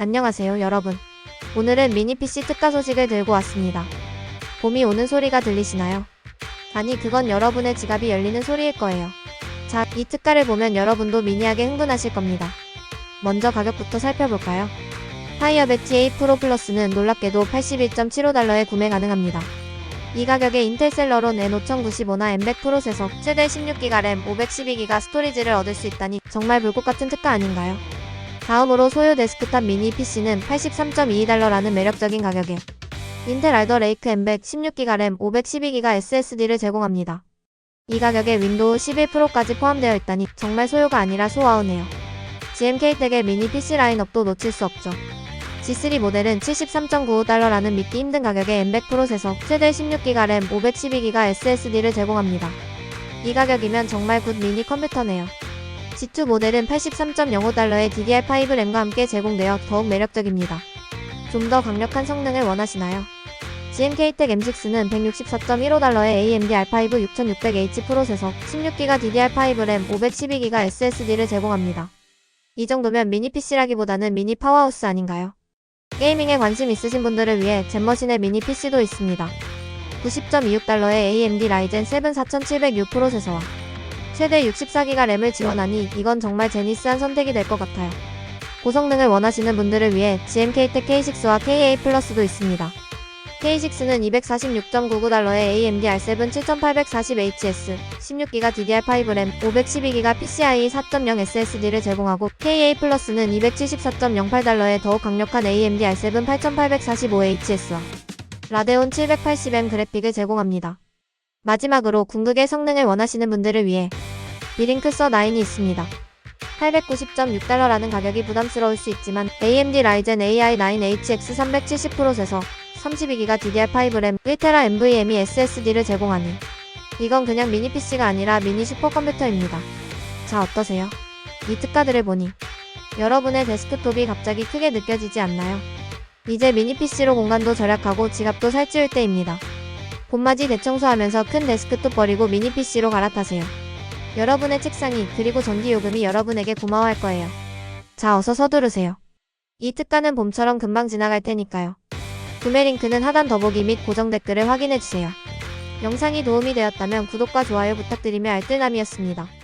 안녕하세요 여러분. 오늘은 미니 PC 특가 소식을 들고 왔습니다. 봄이 오는 소리가 들리시나요? 아니 그건 여러분의 지갑이 열리는 소리일 거예요. 자, 이 특가를 보면 여러분도 미니하게 흥분하실 겁니다. 먼저 가격부터 살펴볼까요? 파이어벳 T8 프로 플러스는 놀랍게도 81.75달러에 구매 가능합니다. 이 가격에 인텔 셀러론 N5095나 M100 프로세서, 최대 16기가 램, 512기가 스토리지를 얻을 수 있다니 정말 불꽃 같은 특가 아닌가요? 다음으로 소요 데스크탑 미니 PC는 83.22달러라는 매력적인 가격에 인텔 알더 레이크 M100 16기가 램 512기가 SSD를 제공합니다. 이 가격에 윈도우 11 프로까지 포함되어 있다니 정말 소요가 아니라 소와우네요. GMK 댁의 미니 PC 라인업도 놓칠 수 없죠. G3 모델은 73.95달러라는 믿기 힘든 가격에 M100 프로세서, 최대 16기가 램 512기가 SSD를 제공합니다. 이 가격이면 정말 굿 미니 컴퓨터네요. G2 모델은 83.05달러의 DDR5 램과 함께 제공되어 더욱 매력적입니다. 좀 더 강력한 성능을 원하시나요? GMK텍 M6는 164.15달러의 AMD R5 6600H 프로세서, 16기가 DDR5 램, 512기가 SSD를 제공합니다. 이 정도면 미니 PC라기보다는 미니 파워하우스 아닌가요? 게이밍에 관심 있으신 분들을 위해 젠머신의 미니 PC도 있습니다. 90.26달러의 AMD 라이젠 7 4706 프로세서와 최대 64기가 램을 지원하니 이건 정말 제니스한 선택이 될 것 같아요. 고성능을 원하시는 분들을 위해 GMK텍 K6와 KA 플러스도 있습니다. K6는 246.99달러의 AMD R7 7840HS, 16기가 DDR5 램, 512기가 PCIe 4.0 SSD를 제공하고 KA 플러스는 274.08달러의 더욱 강력한 AMD R7 8845HS와 라데온 780M 그래픽을 제공합니다. 마지막으로 궁극의 성능을 원하시는 분들을 위해 비링크 서 9이 있습니다. 890.6달러라는 가격이 부담스러울 수 있지만 AMD 라이젠 AI9HX 370 프로세서 32기가 DDR5 램 1테라 NVMe SSD를 제공하니 이건 그냥 미니 PC가 아니라 미니 슈퍼컴퓨터입니다. 자 어떠세요? 이 특가들을 보니 여러분의 데스크톱이 갑자기 크게 느껴지지 않나요? 이제 미니 PC로 공간도 절약하고 지갑도 살찌울 때입니다. 봄맞이 대청소하면서 큰 데스크톱 버리고 미니 PC로 갈아타세요. 여러분의 책상이 그리고 전기요금이 여러분에게 고마워할 거예요. 자 어서 서두르세요. 이 특가는 봄처럼 금방 지나갈 테니까요. 구매 링크는 하단 더보기 및 고정 댓글을 확인해주세요. 영상이 도움이 되었다면 구독과 좋아요 부탁드리며 알뜰남이었습니다.